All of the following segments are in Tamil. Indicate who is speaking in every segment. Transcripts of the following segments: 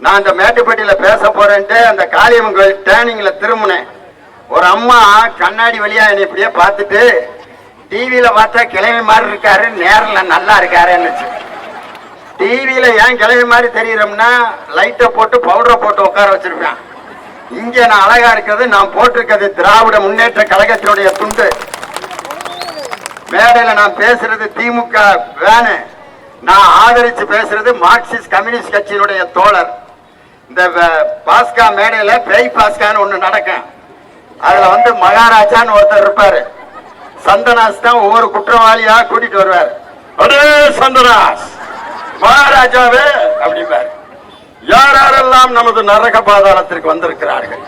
Speaker 1: நான் இந்த மேட்டுப்பட்டியில பேச போறேன்ட்டு அந்த காளியம்மன் கோயில் டேர்னிங்ல திரும்பினேன். ஒரு அம்மா கண்ணாடி வழியா என்னை இப்படியே பார்த்துட்டு டிவியில பார்த்தா கிளவி மாதிரி இருக்காரு நேரில் நல்லா இருக்காருன்னு டிவியில ஏன் கிளவி மாதிரி தெரியுறோம்னா லைட்டை போட்டு பவுடரை போட்டு உட்கார வச்சிருப்பேன் இங்க நான் அழகா இருக்கிறது நான் போட்டிருக்கிறது திராவிட முன்னேற்ற கழகத்தினுடைய துண்டு. மேடையில நான் பேசுறது திமுக வேனு நான் ஆதரிச்சு பேசுறது மார்க்சிஸ்ட் கம்யூனிஸ்ட் கட்சியினுடைய தோழர். இந்த பாஸ்கா மேடையில பேய் பாஸ்கான்னு ஒண்ணு நடக்கும். அதுல வந்து மகாராஜான்னு ஒருத்தர் இருப்பாரு. சந்தனாஸ் தான் ஒவ்வொரு குற்றவாளியா கூட்டிட்டு வருவார். அடே சந்தனாஸ்! மகாராஜாவே அப்படிம்பாரு. யார் யாரெல்லாம் நமது நரக பாதாளத்திற்கு வந்திருக்கிறார்கள்?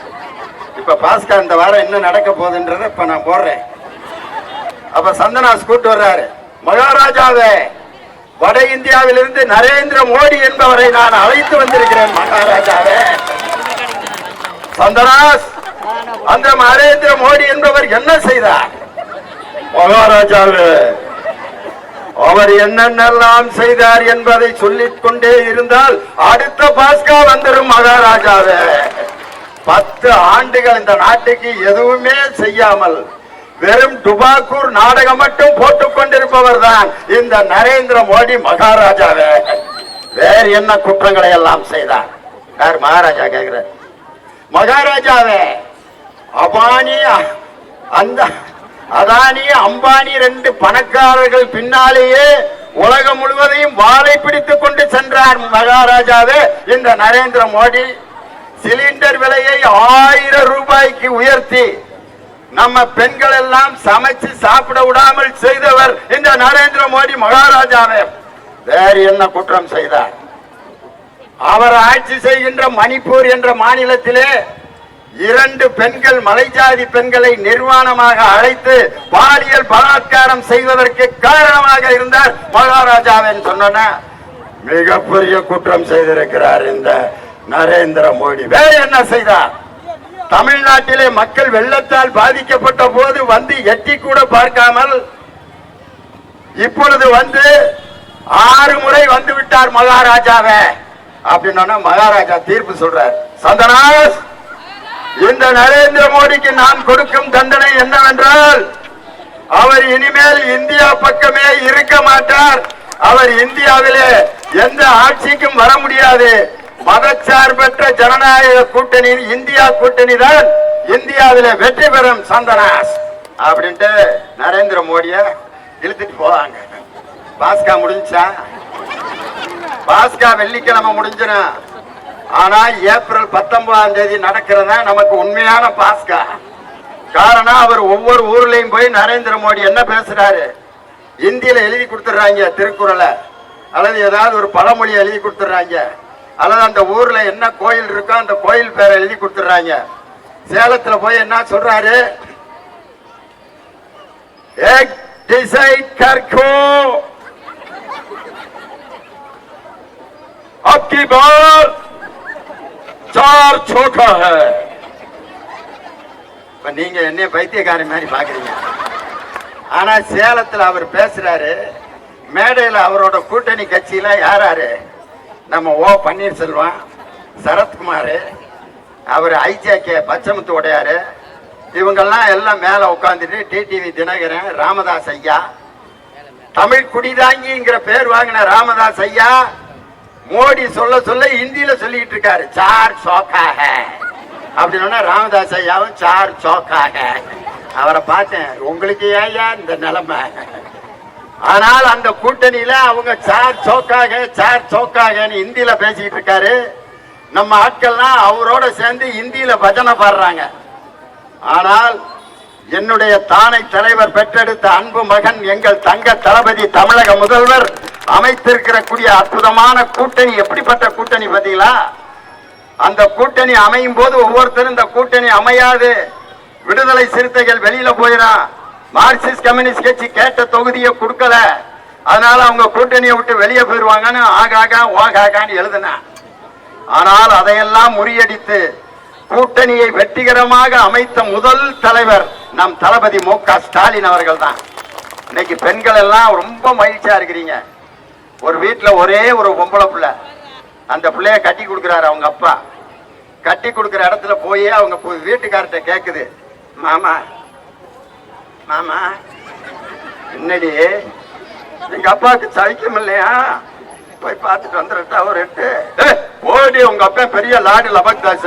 Speaker 1: இப்ப பாஸ்கா இந்த வாரம் என்ன நடக்க போகுதுன்றத இப்ப நான் போடுறேன். அப்ப சந்தனாஸ் கூட்டு வர்றாரு. மகாராஜாவே! வட இந்தியாவிலிருந்து நரேந்திர மோடி என்பவரை நான் அழைத்து வந்திருக்கிறேன் மகாராஜாவே. சந்தனாஸ் அந்த நரேந்திர மோடி என்பவர் என்ன செய்தார்? மகாராஜாவே அவர் என்னென்னலாம் செய்தார் என்பதை சொல்லிக் கொண்டே இருந்தால் அடுத்த பாஸ்கா வந்துடும் மகாராஜாவே. பத்து ஆண்டுகள் இந்த நாட்டுக்கு எதுவுமே செய்யாமல் வெறும் டுபாக்கூர் நாடகம் மட்டும் போட்டுக் கொண்டிருப்பவர் தான் இந்த நரேந்திர மோடி மகாராஜாவே. வேறு என்ன குற்றங்களை எல்லாம் செய்தார்? யார் மகாராஜா கேக்குறார்? மகாராஜாவே அபானி அந்த அதானி அம்பானி ரெண்டு பணக்காரர்கள் பின்னாலேயே உலகம் முழுவதையும் வாழை பிடித்துக் கொண்டு சென்றார் மகாராஜாவே. இந்த நரேந்திர மோடி சிலிண்டர் விலையை ஆயிரம் ரூபாய்க்கு உயர்த்தி நம்ம பெண்கள் எல்லாம் சமைச்சு சாப்பிட விடாமல் செய்தவர் இந்த நரேந்திர மோடி மகாராஜாவே. வேறு என்ன குற்றம் செய்தார்? அவர் ஆட்சி செய்கின்ற மணிப்பூர் என்ற மாநிலத்திலே இரண்டு பெண்கள் மலைஜாதி பெண்களை நிர்வாணமாக அழைத்து பாலியல் பலாத்காரம் செய்வதற்கு காரணமாக இருந்தார் மகாராஜாவின் சொன்ன மிகப்பெரிய குற்றம் செய்திருக்கிறார் இந்த நரேந்திர மோடி. வேற என்ன செய்தார்? தமிழ்நாட்டிலே மக்கள் வெள்ளத்தால் பாதிக்கப்பட்ட போது வந்து எட்டி கூட பார்க்காமல் இப்பொழுது வந்து ஆறு முறை வந்து விட்டார் மகாராஜாவ. அப்படின்னா மகாராஜா தீர்ப்பு சொல்றார். சந்தனாஸ் இந்த நரேந்திர மோடிக்கு நான் கொடுக்கும் தண்டனை என்னவென்றால் அவர் இனிமேல் இந்தியா பக்கமே இருக்க மாட்டார். அவர் இந்தியாவிலே எந்த ஆட்சிக்கும் வர முடியாது. மதச்சார்பற்ற ஜனநாயக கூட்டணி இந்தியா கூட்டணி தான் இந்தியாவில வெற்றி பெறும் சந்தனாஸ். அப்படின்ட்டு நரேந்திர மோடிய இழுத்துட்டு போவாங்க. பாஸ்கா முடிஞ்சா? பாஸ்கா வெள்ளிக்கிழமை முடிஞ்சிடும் ஆனா ஏப்ரல் பத்தொன்பதாம் தேதி நடக்கிறதா நமக்கு உண்மையான பாஸ்கா. காரணம் அவர் ஒவ்வொரு ஊர்லயும் போய் நரேந்திர மோடி என்ன பேசுறாரு? இந்தியில எழுதி கொடுத்துட்றாங்க திருக்குறளை. அல்லது ஏதாவது ஒரு பழமொழி எழுதி கொடுத்துட்றாங்க. அல்லது அந்த ஊர்ல என்ன கோயில் இருக்கோ அந்த கோயில் பேரை எழுதி கொடுத்துட்றாங்க சேலத்துல போய் என்ன சொல்றாரு एक डिसाइड करको अब की बार चार छोका है இப்ப நீங்க என்ன பைத்தியக்காரி மாதிரி பாக்குறீங்க ஆனா சேலத்துல அவர் பேசுறாரு மேடையில அவரோட கூட்டணி கட்சியில யாராரு நம்ம ஓ பன்னீர்செல்வம் சரத்குமார் அவர் ஐஜேகே பச்சமுத்து உடையாரு இவங்கெல்லாம் எல்லாம் மேலே உட்காந்துட்டு டிடிவி தினகரன் ராமதாஸ் ஐயா. தமிழ் குடிதாங்கிங்கிற பேர் வாங்கின ராமதாஸ் ஐயா மோடி சொல்ல சொல்ல ஹிந்தியில சொல்லிட்டு இருக்காரு சார் சோக்காக. அப்படின்னா ராமதாஸ் ஐயாவும் சார் சோக்காக. அவரை பார்த்தேன் உங்களுக்கு ஏயா இந்த நிலைமை? ஆனால் அந்த கூட்டணியில அவங்க சார் சோக்காக சார் சோக்காகன்னு இந்தியில பேசிட்டு இருக்காரு. நம்ம ஆட்கள்லாம் அவரோட சேர்ந்து இந்தியில பஜனை பாடுறாங்க. ஆனால் என்னுடைய தானை தலைவர் பெற்றெடுத்த அன்பு மகன் எங்கள் தங்க தளபதி தமிழக முதல்வர் அமைத்திருக்கிற கூடிய அற்புதமான கூட்டணி எப்படிப்பட்ட கூட்டணி பார்த்தீங்களா? அந்த கூட்டணி அமையும் போது ஒவ்வொருத்தரும் இந்த கூட்டணி அமையாது. விடுதலை சிறுத்தைகள் வெளியில போயிடும் மார்க்சிஸ்ட் கம்யூனிஸ்ட் கட்சி கேட்ட தொகுதியை கொடுக்கல. அதனால அவங்க கூட்டணியை விட்டு வெளியே போயிருவாங்கன்னு ஆகாகா ஓகாகான்னு எழுதினேன். ஆனால் அதையெல்லாம் முறியடித்து கூட்டணியை வெற்றிகரமாக அமைத்த முதல் தலைவர் நம் தளபதி மு க ஸ்டாலின் அவர்கள் தான் இன்னைக்கு பெண்கள் எல்லாம் ரொம்ப மகிழ்ச்சியா இருக்கிறீங்க. ஒரு வீட்டில் ஒரே ஒரு பொம்பளை பிள்ளை. அந்த பிள்ளைய கட்டி கொடுக்குறாரு அவங்க அப்பா. கட்டி கொடுக்குற இடத்துல போய் அவங்க வீட்டுக்கார்ட்ட கேட்குது மாமா மாமா என்னடி? எங்க அப்பாவுக்கு சைக்கியம் இல்லையா? போய் பார்த்துட்டு வந்துடட்டா ஒரு எட்டு ஏய், போடி உங்க அப்பா பெரிய லாடு லபக் தாச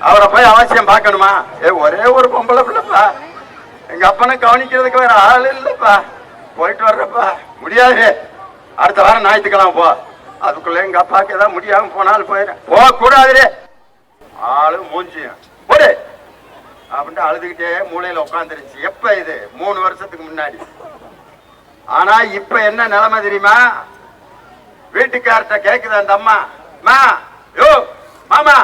Speaker 1: அவரை போய் அவசியம் பார்க்கணுமா? ஏ ஒரே ஒரு பொம்பளை பிள்ளைப்பா. எங்க அப்பனை கவனிக்கிறதுக்கு வேற ஆள் இல்லப்பா. போயிட்டு வர்றப்பா. முடியாது. அடுத்த வாரம் ஞாயிற்றுக்கிழமை போ. அதுக்குள்ள எங்க அப்பாவுக்கு ஏதாவது முடியாம போனாலும் போயிடும் போக கூடாதுரே ஆளு மூஞ்சியும். போடு. அப்படின்ட்டு அழுதுகிட்டே மூளையில உட்காந்துருச்சு எப்ப இது? மூணு வருஷத்துக்கு முன்னாடி. ஆனா இப்ப என்ன நிலைமை தெரியுமா? வீட்டுக்கார்ட்ட கேக்குது அந்த அம்மா மா யோ மாமா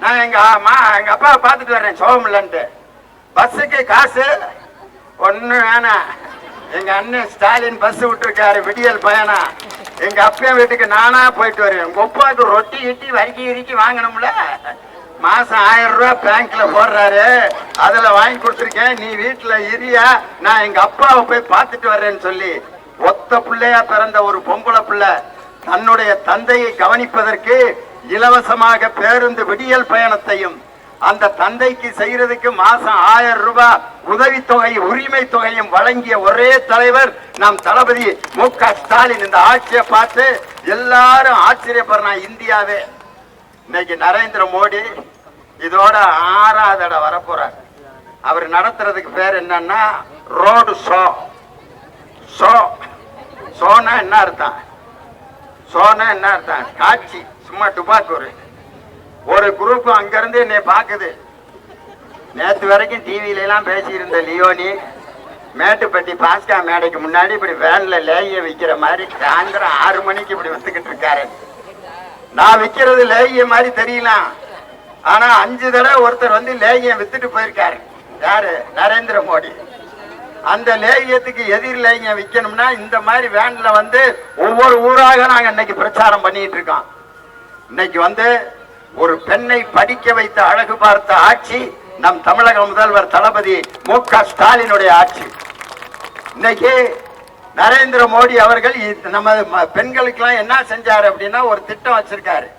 Speaker 1: நான் எங்க அம்மா எங்க அப்பாவை பார்த்துட்டு வர்றேன் சோகமில்லன்ட்டு பஸ்ஸுக்கு காசு ஒண்ணு வேணாம். எங்க அண்ணன் ஸ்டாலின் பஸ் விட்டுருக்காரு விடியல் பயணா எங்க அப்பா வீட்டுக்கு நானா போயிட்டு வருவேன். உங்க ஒப்பாவுக்கு ரொட்டி கிட்டி வரிக்கி இறுக்கி வாங்கணும்ல. மாசம் ஆயிரம் ரூபாய் பேங்க்ல போடுறாரு. அதுல வாங்கி கொடுத்துருக்கேன். நீ வீட்டுல இரியா. நான் எங்க அப்பாவை போய் பார்த்துட்டு வர்றேன்னு சொல்லி ஒத்த பிள்ளையா பிறந்த ஒரு பொம்பளை பிள்ளை தன்னுடைய தந்தையை கவனிப்பதற்கு இலவசமாக பேருந்து விடியல் பயணத்தையும் அந்த தந்தைக்கு செய்யறதுக்கு மாசம் ஆயிரம் ரூபாய் உதவித்தொகை உரிமை தொகையும் வழங்கிய ஒரே தலைவர் நம் தளபதி மு க ஸ்டாலின். இந்த ஆட்சியை பார்த்து எல்லாரும் ஆச்சரியப்படுறான் இந்தியாவே. இன்னைக்கு நரேந்திர மோடி இதோட ஆறாவது இடம் வரப்போறார். அவர் நடத்துறதுக்கு பேர் என்னன்னா ரோடு ஷோ. ஷோ. சோனா என்ன அர்த்தம்? சோனா என்ன அர்த்தம்? காட்சி. சும்மா டுபாக்கூர் ஒரு குரூப் அங்கிருந்து என்னை பார்க்குது. நேற்று வரைக்கும் டிவியிலலாம் எல்லாம் பேசியிருந்த லியோனி மேட்டுப்பட்டி பாஸ்கா மேடைக்கு முன்னாடி இப்படி வேன்ல லேய விற்கிற மாதிரி சாயந்தரம் ஆறு மணிக்கு இப்படி வித்துக்கிட்டு இருக்காரு. நான் விற்கிறது லேகிய மாதிரி தெரியலாம். ஆனா அஞ்சு தடவை ஒருத்தர் வந்து லேகியம் வித்துட்டு போயிருக்காரு. யாரு? நரேந்திர மோடி. அந்த லேகியத்துக்கு எதிர் லேகியம் விற்கணும்னா இந்த மாதிரி வேன்ல வந்து ஒவ்வொரு ஊராக நாங்க இன்னைக்கு பிரச்சாரம் பண்ணிட்டு இருக்கோம். இன்னைக்கு வந்து ஒரு பெண்ணை படிக்க வைத்த அழகு பார்த்த ஆட்சி நம் தமிழக முதல்வர் தளபதி மு க ஸ்டாலினுடைய ஆட்சி. இன்னைக்கு நரேந்திர மோடி அவர்கள் நம்ம ம- பெண்களுக்கெல்லாம் என்ன செஞ்சாரு அப்படின்னா ஒரு திட்டம் வச்சிருக்காரு.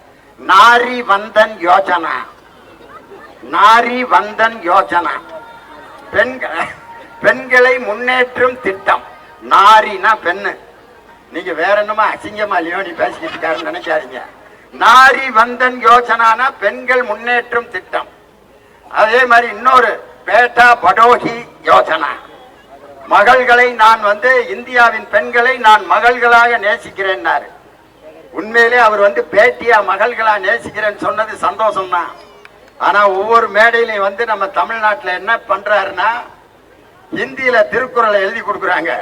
Speaker 1: நாரி வந்தன் யோஜனா. நாரி வந்தன் யோஜனா. பெண்கள் பெண்களை முன்னேற்றும் திட்டம். நாரினா பெண்ணு. நீங்க வேற என்னமா அசிங்கமா லியோனி பேசிக்கிட்டு இருக்காருன்னு நினைக்காதீங்க. நாரி வந்தன் யோஜனானா பெண்கள் முன்னேற்றும் திட்டம். அதே மாதிரி இன்னொரு பேட்டா படோகி யோஜனா. மகள்களை நான் வந்து இந்தியாவின் பெண்களை நான் மகள்களாக நேசிக்கிறேன்னாரு. உண்மையிலே அவர் வந்து பேட்டியா மகள்களா நேசிக்கிறேன்னு சொன்னது சந்தோஷம் ஆனா ஒவ்வொரு மேடையிலையும் வந்து நம்ம தமிழ்நாட்டுல என்ன பண்றாருன்னா ஹிந்தியில திருக்குறளை எழுதி கொடுக்குறாங்க.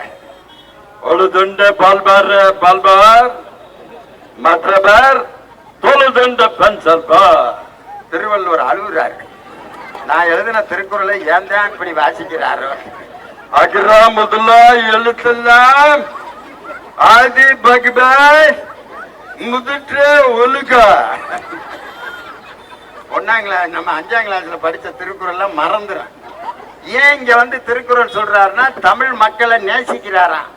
Speaker 1: ஒரு துண்டு பால்பார் பால்பார் மற்றவர் தொழு துண்டு பென்சல் திருவள்ளுவர் அழுகுறாரு. நான் எழுதின திருக்குறளை ஏன் தான் இப்படி வாசிக்கிறாரோ? அகிரா முதலா எழுத்தெல்லாம் ஆதி பகவாய் முதிற்று ஒழுக. ஒன்னாம் கிளாஸ் நம்ம அஞ்சாம் கிளாஸ்ல படிச்ச திருக்குறள்லாம் மறந்துடும் ஏன் இங்க வந்து திருக்குறள் சொல்றாருன்னா தமிழ் மக்களை நேசிக்கிறாராம்.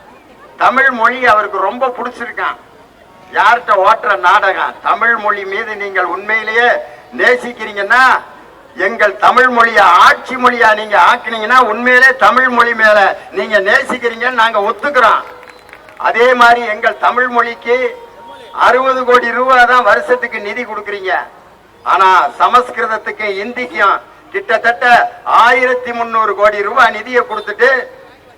Speaker 1: தமிழ் மொழி அவருக்கு ரொம்ப பிடிச்சிருக்கான் யார்கிட்ட ஓட்டுற நாடகம்? தமிழ் மொழி மீது நீங்கள் உண்மையிலேயே நேசிக்கிறீங்கன்னா எங்கள் தமிழ் மொழியை ஆட்சி மொழியா நீங்க ஆக்குனீங்கன்னா உண்மையிலே தமிழ் மொழி மேல நீங்க நேசிக்கிறீங்கன்னு நாங்க ஒத்துக்கிறோம். அதே மாதிரி எங்கள் தமிழ் மொழிக்கு அறுபது கோடி ரூபாய் தான் வருஷத்துக்கு நிதி கொடுக்குறீங்க. ஆனா சமஸ்கிருதத்துக்கு இந்திக்கும் கிட்டத்தட்ட ஆயிரத்தி முன்னூறு கோடி ரூபாய் நிதியை கொடுத்துட்டு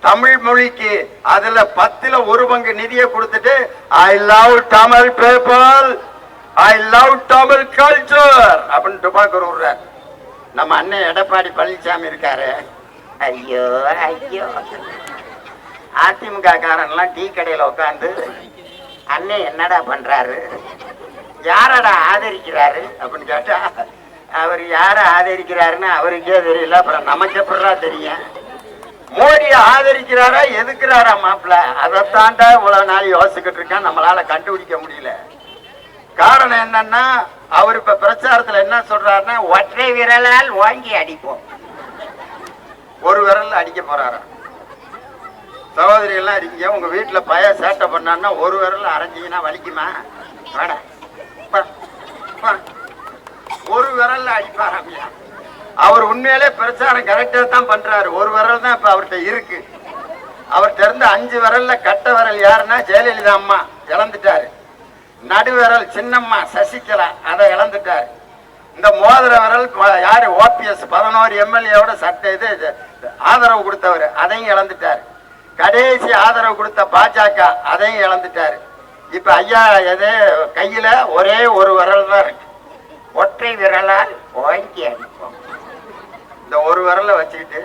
Speaker 1: தமிழ் மொழிக்கு அதுல பத்துல ஒரு பங்கு நிதியை கொடுத்துட்டு I love Tamil paper I love Tamil culture அப்படின்னு டுபாக்கூர் விடுறார் நம்ம அண்ணன் எடப்பாடி பழனிசாமி இருக்காரு. ஐயோ ஐயோ. அதிமுக காரன்லாம் டீ கடையில உட்காந்து அண்ணன் என்னடா பண்றாரு? யாரடா ஆதரிக்கிறாரு? அப்படின்னு கேட்டா அவர் யார ஆதரிக்கிறாருன்னு அவருக்கே தெரியல அப்புறம் நமக்கு எப்படா தெரியும்? மோடியை ஆதரிக்கிறாரா எதுக்குறாரா மாப்பிள்ள? அதைத்தாண்டா இவ்வளவு நாள் யோசிச்சுக்கிட்டு இருக்கேன் நம்மளால கண்டுபிடிக்க முடியல. காரணம் என்னன்னா அவர் இப்ப பிரச்சாரத்துல என்ன சொல்றாருன்னா ஒற்றை விரலால் வாங்கி அடிப்போம். ஒரு விரல்ல அடிக்க போறாராம் சகோதரி எல்லாம் இருக்கீங்க உங்க வீட்டுல பய சேட்டை பண்ணான்னா ஒரு விரல் அரைஞ்சிங்கன்னா வலிக்குமா? வேடா ஒரு விரல்ல அடிப்பாராமியா அவர் உண்மையிலே பிரச்சாரம் கரெக்டா தான் பண்றாரு. ஒரு விரல் தான் இப்ப அவர்கிட்ட இருக்கு. அவர்கிட்ட இருந்து அஞ்சு விரல்ல கட்ட விரல் யாருன்னா ஜெயலலிதா அம்மா இழந்துட்டாரு. நடு விரல் சின்னம்மா சசிகலா அதை இழந்துட்டாரு. இந்த மோதிர விரல் யாரு? ஓபிஎஸ் பதினோரு எம்எல்ஏவோட சட்ட இது இது, ஆதரவு கொடுத்தவர் அதையும் இழந்துட்டாரு. கடைசி ஆதரவு கொடுத்த பாஜக அதையும் இழந்துட்டாரு. இப்ப ஐயா எது? கையில ஒரே ஒரு விரல் தான் இருக்கு. ஒற்றை விரலால் வாங்கி அடிப்போம். இந்த ஒரு விரலை வச்சுக்கிட்டு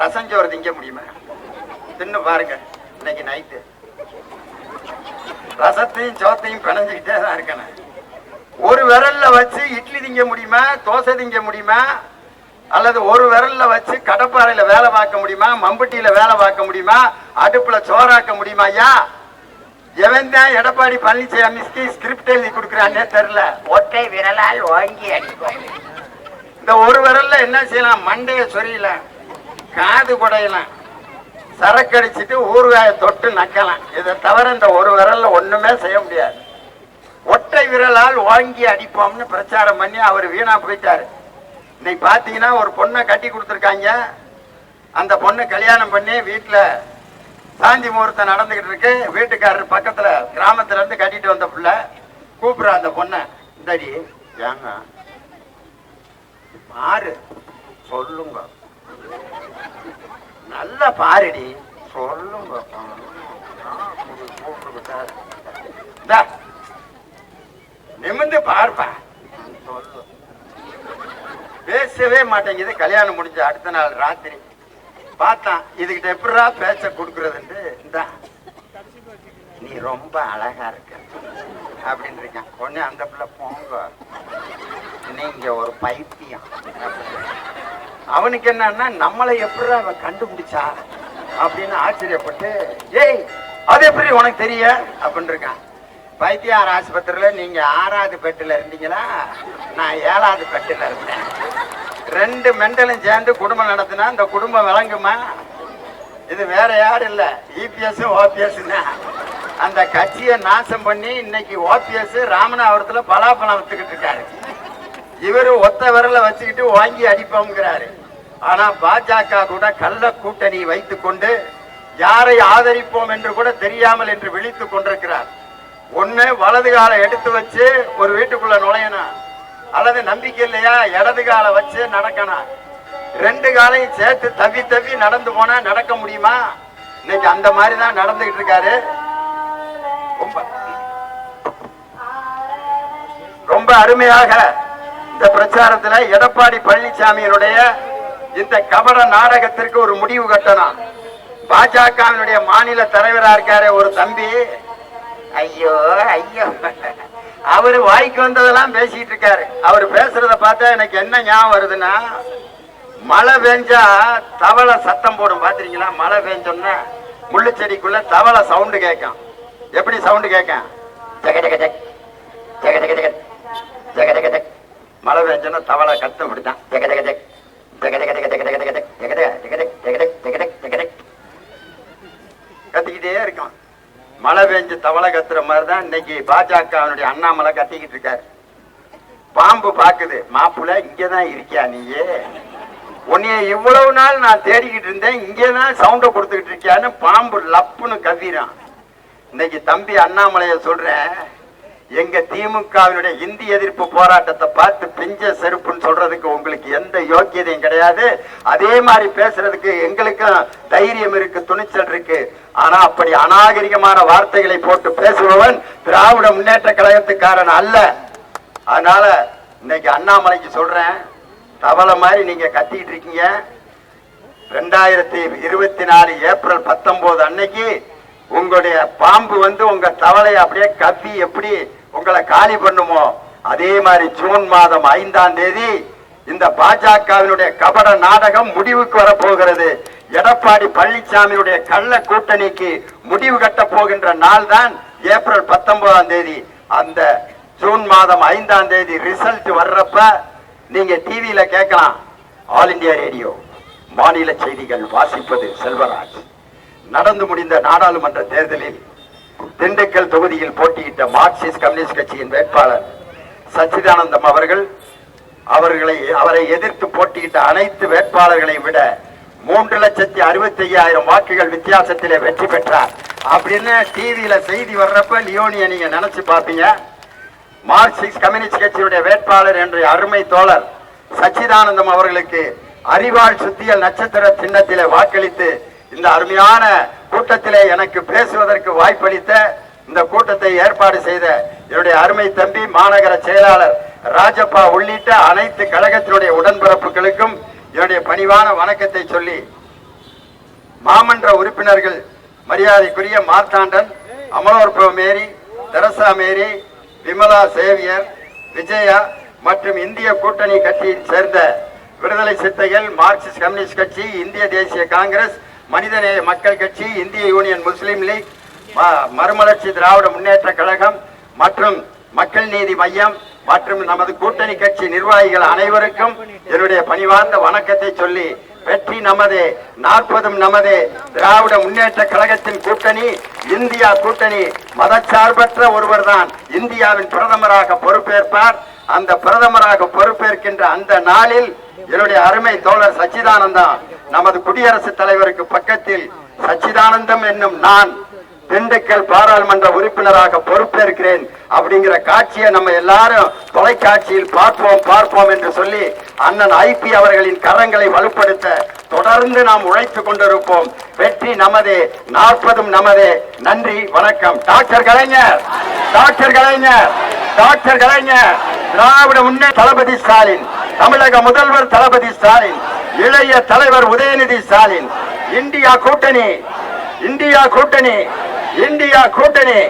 Speaker 1: ரசஞ்சோறு திங்க முடியுமா? தின்னு பாருங்க இன்னைக்கு நைட்டு ரசத்தையும் சோத்தையும் பிணைஞ்சுக்கிட்டே தான் இருக்கணும். ஒரு விரல்ல வச்சு இட்லி திங்க முடியுமா? தோசை திங்க முடியுமா? அல்லது ஒரு விரல்ல வச்சு கடப்பாறையில வேலை பார்க்க முடியுமா? மம்பட்டியில வேலை பார்க்க முடியுமா? அடுப்புல சோறாக்க முடியுமா ஐயா? எவன் தான் எடப்பாடி பழனிசாமிக்கு ஸ்கிரிப்ட் எழுதி கொடுக்குறான்னே தெரியல. ஒற்றை விரலால் வாங்கி அடிப்போம். இந்த ஒரு விரல்ல என்ன செய்யலாம்? மண்டைய சொரியலாம் காது குடையலாம். சரக்கு அடிச்சிட்டு ஊறுகாய தொட்டு நக்கலாம். இதை தவிர இந்த ஒரு விரல்ல ஒண்ணுமே செய்ய முடியாது. ஒற்றை விரலால் வாங்கி அடிப்போம்னு பிரச்சாரம் பண்ணி அவர் வீணா போயிட்டாரு. இன்னைக்கு பாத்தீங்கன்னா ஒரு பொண்ணை கட்டி கொடுத்துருக்காங்க. அந்த பொண்ணு கல்யாணம் பண்ணி வீட்டுல சாந்தி முகூர்த்தம் நடந்துகிட்டு இருக்கு வீட்டுக்காரர் பக்கத்துல கிராமத்துல இருந்து கட்டிட்டு வந்த புள்ள கூப்பிடுற அந்த பொண்ணை. இந்தடி. ஏங்க? பாரு. சொல்லுங்க. நல்ல பாருடி. சொல்லுங்க. இந்தா, நிமிர்ந்து பார்ப்பா. சொல்லு. பேசவே மாட்டேங்குது. கல்யாணம் முடிஞ்ச அடுத்த நாள் ராத்திரி. பார்த்தான் இதுகிட்ட எப்படா பேச்ச கொடுக்கறதுன்ட்டு இந்தா. நீ ரொம்ப அழகா இருக்க அப்படின்னு இருக்கான். உடனே அந்த பிள்ளை போங்க. நீங்க ஒரு பைத்தியம். அவனுக்கு என்னன்னா நம்மளை எப்படி அவ கண்டுபிடிச்சா அப்படின்னு ஆச்சரியப்பட்டு ஏய் அது எப்படி உனக்கு தெரிய? அப்படின்னு இருக்கான். பைத்தியார் ஆஸ்பத்திரியில நீங்க ஆறாவது பெட்டில் இருந்தீங்களா? நான் ஏழாவது பெட்டில் இருந்தேன். ரெண்டு மெண்டலும் சேர்ந்து குடும்பம் நடத்தினா இந்த குடும்பம் விளங்குமா? இது வேற யாரும் இல்லை. இபிஎஸ் ஓபிஎஸ் அந்த கட்சியை நாசம் பண்ணி இன்னைக்கு ஓபிஎஸ் ராமநாதபுரத்துல பலாப்பழம் வித்துக்கிட்டு இருக்காரு. இவரு ஒத்த விரல வச்சுக்கிட்டு வாங்கி அடிப்போங்கிறாரு ஆனா பாஜக கூட கள்ள கூட்டணி வைத்துக் கொண்டு யாரை ஆதரிப்போம் என்று கூட தெரியாமல் என்று விழித்துக் கொண்டிருக்கிறார். ஒன்னு வலது காலை எடுத்து வச்சு ஒரு வீட்டுக்குள்ள நுழையணும். அல்லது நம்பிக்கை இல்லையா? இடது காலை வச்சு நடக்கணும். ரெண்டு காலையும் சேர்த்து தவி தவி நடந்து போனா நடக்க முடியுமா? இன்னைக்கு அந்த மாதிரி தான் நடந்துகிட்டு இருக்காரு. ரொம்ப ரொம்ப அருமையாக இந்த பிரச்சாரத்துல எடப்பாடி பழனிசாமியினுடைய இந்த கபட நாடகத்திற்கு ஒரு முடிவு கட்டணும். பாஜகவினுடைய மாநில தலைவரா இருக்காரு ஒரு தம்பி. ஐயோ ஐயோ. அவரு வாய்க்கு வந்ததெல்லாம் பேசிட்டு இருக்காரு அவர் பேசுறத பார்த்தா எனக்கு என்ன ஞாபகம் வருதுன்னா மழை பெஞ்சா தவளை சத்தம் போடும் பாத்திரீங்களா மழை பெஞ்சோன்னா முள்ளு செடிக்குள்ள தவளை சவுண்டு கேட்கும் எப்படி சவுண்டு கேட்கும் ஜக ஜக ஜக் ஜக ஜக ஜக மழை பெஞ்சோன்னா தவளை கத்து அப்படித்தான் ஜக ஜக ஜக் ஜக ஜக ஜக ஜக ஜக ஜக ஜக் ஜக ஜக கத்திக்கிட்டே இருக்கும் மழை பெஞ்சு தவளை கத்துற மாதிரி தான் இன்னைக்கு பாஜகவினுடைய அண்ணாமலை கத்திக்கிட்டு இருக்காரு. பாம்பு பாக்குது. மாப்பிள்ள இங்கதான் இருக்கியா நீயே? உன்னைய இவ்வளவு நாள் நான் தேடிக்கிட்டு இருந்தேன். இங்கேதான் சவுண்ட கொடுத்துக்கிட்டு இருக்கியான்னு பாம்பு லப்புன்னு கவிறான் இன்னைக்கு தம்பி அண்ணாமலைய சொல்றேன். எங்க திமுகவினுடைய இந்தி எதிர்ப்பு போராட்டத்தை பார்த்து பிஞ்ச செருப்புன்னு சொல்றதுக்கு உங்களுக்கு எந்த யோக்கியதையும் கிடையாது. அதே மாதிரி பேசுறதுக்கு எங்களுக்கும் தைரியம் இருக்கு துணிச்சல் இருக்கு. ஆனா அப்படி அநாகரிகமான வார்த்தைகளை போட்டு பேசுபவன் திராவிட முன்னேற்ற கழகத்துக்காரன் அல்ல. அதனால இன்னைக்கு அண்ணாமலைக்கு சொல்றேன் தவளை மாதிரி நீங்க கத்திக்கிட்டு இருக்கீங்க. ரெண்டாயிரத்தி இருபத்தி நாலு ஏப்ரல் பத்தொன்பது அன்னைக்கு உங்களுடைய பாம்பு வந்து உங்க தவளை அப்படியே கப்பி எப்படி உங்களை காலி பண்ணுமோ? அதே மாதிரி ஜூன் மாதம் ஐந்தாம் தேதி இந்த பாஜகவினுடைய கபட நாடகம் முடிவுக்கு வரப்போகிறது. எடப்பாடி பழனிசாமியுடைய கள்ள கூட்டணிக்கு முடிவு கட்ட போகின்ற நாள் தான் ஏப்ரல் பத்தொன்பதாம் தேதி. அந்த ஜூன் மாதம் ஐந்தாம் தேதி ரிசல்ட் வர்றப்ப நீங்க டிவியில கேட்கலாம். ஆல் இந்தியா ரேடியோ மாநில செய்திகள் வாசிப்பது செல்வராஜ். நடந்து முடிந்த நாடாளுமன்ற தேர்தலில் திண்டுக்கல் தொகுதியில் போட்டியிட்ட மார்க்சிஸ்ட் கம்யூனிஸ்ட் கட்சியின் வேட்பாளர் சச்சிதானந்தம் அவர்கள் அவர்களை அவரை எதிர்த்து போட்டியிட்ட அனைத்து வேட்பாளர்களை விட மூன்று லட்சத்தி அறுபத்தி ஐயாயிரம் வாக்குகள் வித்தியாசத்திலே வெற்றி பெற்றார். அப்படின்னு டிவியில செய்தி வர்றப்ப லியோனிய நீங்க நினைச்சு பாப்பீங்க மார்க்சிஸ்ட் கம்யூனிஸ்ட் கட்சியுடைய வேட்பாளர் என்ற அருமை தோழர் சச்சிதானந்தம் அவர்களுக்கு அறிவாள் சுத்தியல் நட்சத்திர சின்னத்திலே வாக்களித்து இந்த அருமையான கூட்டத்திலே எனக்கு பேசுவதற்கு வாய்ப்பளித்த இந்த கூட்டத்தை ஏற்பாடு செய்த என்னுடைய அருமை தம்பி மாநகர செயலாளர் ராஜப்பா உள்ளிட்ட அனைத்து கழகத்தினுடைய உடன்பிறப்புகளுக்கும் என்னுடைய பணிவான வணக்கத்தை சொல்லி மாமன்ற உறுப்பினர்கள் மரியாதைக்குரிய Marthandan அமலோற்ப Mary Theresa Mary Vimala Xavier Vijaya மற்றும் இந்திய கூட்டணி கட்சியை சேர்ந்த விடுதலை சித்தைகள் மார்க்சிஸ்ட் கம்யூனிஸ்ட் கட்சி இந்திய தேசிய காங்கிரஸ் மனிதநேய மக்கள் கட்சி இந்திய யூனியன் முஸ்லீம் லீக் மறுமலர்ச்சி திராவிட முன்னேற்ற கழகம் மற்றும் மக்கள் நீதி மையம் மற்றும் நமது கூட்டணி கட்சி நிர்வாகிகள் அனைவருக்கும் என்னுடைய பணிவார்ந்த வணக்கத்தை சொல்லி வெற்றி நமதே நாற்பதும் நமது. திராவிட முன்னேற்ற கழகத்தின் கூட்டணி இந்தியா கூட்டணி மதச்சார்பற்ற ஒருவர்தான். இந்தியாவின் பிரதமராக பொறுப்பேற்பார். அந்த பிரதமராக பொறுப்பேற்கின்ற அந்த நாளில் என்னுடைய அருமை தோழர் சச்சிதானந்தா நமது குடியரசுத் தலைவருக்கு பக்கத்தில் சச்சிதானந்தம் என்னும் நான் திண்டுக்கல் பாராளுமன்ற உறுப்பினராக பொறுப்பேற்கிறேன் அப்படிங்கிற காட்சியை நம்ம எல்லாரும் தொலைக்காட்சியில் பார்ப்போம் பார்ப்போம் என்று சொல்லி அண்ணன் ஐபி அவர்களின் கரங்களை வலுப்படுத்த தொடர்ந்து நாம் உழைத்துக் கொண்டிருப்போம். வெற்றி நமதே நாற்பதும் நமதே. நன்றி வணக்கம். Doctor Kalaignar doctor Kalaignar doctor Kalaignar திராவிட முன்னே தளபதி ஸ்டாலின் தமிழக முதல்வர் தளபதி ஸ்டாலின் இளைய தலைவர் உதயநிதி ஸ்டாலின் இந்தியா கூட்டணி இந்தியா கூட்டணி இந்தியா கூட்டணி.